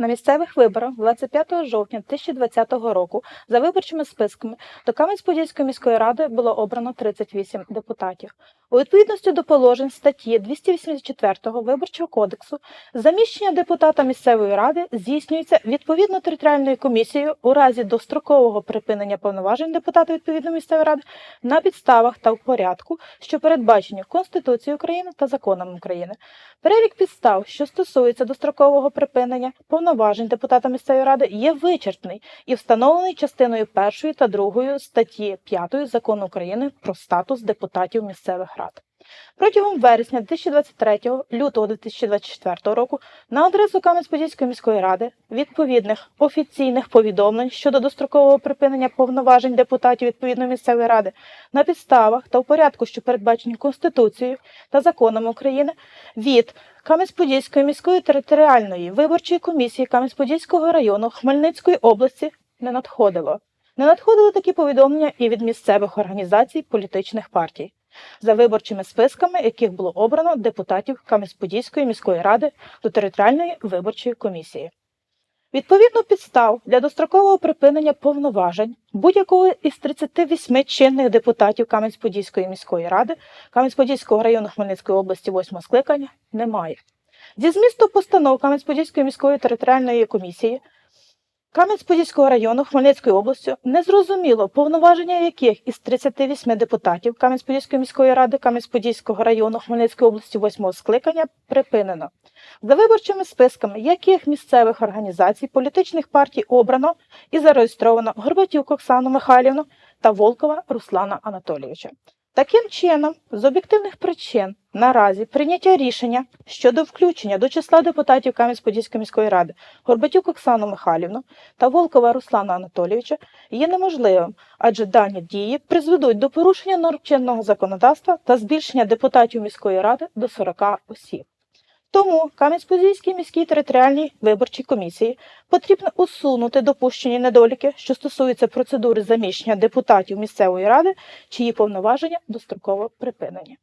На місцевих виборах 25 жовтня 2020 року за виборчими списками до Кам'янець-Подільської міської ради було обрано 38 депутатів. У відповідності до положень статті 284 Виборчого кодексу заміщення депутата місцевої ради здійснюється відповідно територіальною комісією у разі дострокового припинення повноважень депутата відповідної місцевої ради на підставах та в порядку, що передбачені Конституцією України та законами України. Перелік підстав, що стосується дострокового припинення повноважень депутата місцевої ради, є вичерпний і встановлений частиною 1 та 2 статті 5 Закону України про статус депутатів місцевих рад. Протягом вересня 2023 лютого 2024 року на адресу Кам'янець-Подільської міської ради відповідних офіційних повідомлень щодо дострокового припинення повноважень депутатів відповідної місцевої ради на підставах та в порядку, що передбачені Конституцією та законами України, від Кам'янець-Подільської міської територіальної виборчої комісії Кам'янець-Подільського району Хмельницької області не надходило. Не надходили такі повідомлення і від місцевих організацій політичних партій, за виборчими списками яких було обрано депутатів Кам'янець-Подільської міської ради до територіальної виборчої комісії. Відповідно підстав для дострокового припинення повноважень будь-якого із 38 чинних депутатів Кам'янець-Подільської міської ради Кам'янець-Подільського району Хмельницької області 8 скликання немає. Зі змісту постанов Кам'янець-Подільської міської територіальної комісії Кам'янець-Подільського району Хмельницької області незрозуміло, повноваження яких із 38 депутатів Кам'янець-Подільської міської ради Кам'янець-Подільського району Хмельницької області 8 скликання припинено. За виборчими списками яких місцевих організацій політичних партій обрано і зареєстровано Горбатюк Оксану Михайлівну та Волкова Руслана Анатолійовича. Таким чином, з об'єктивних причин наразі прийняття рішення щодо включення до числа депутатів Кам'янець-Подільської міської ради Горбатюк Оксану Михайлівну та Волкова Руслана Анатолійовича є неможливим, адже дані дії призведуть до порушення норм чинного законодавства та збільшення депутатів міської ради до 40 осіб. Тому Кам'янськ-Подільській міській територіальній виборчій комісії потрібно усунути допущені недоліки, що стосуються процедури заміщення депутатів місцевої ради, чиї повноваження достроково припинені.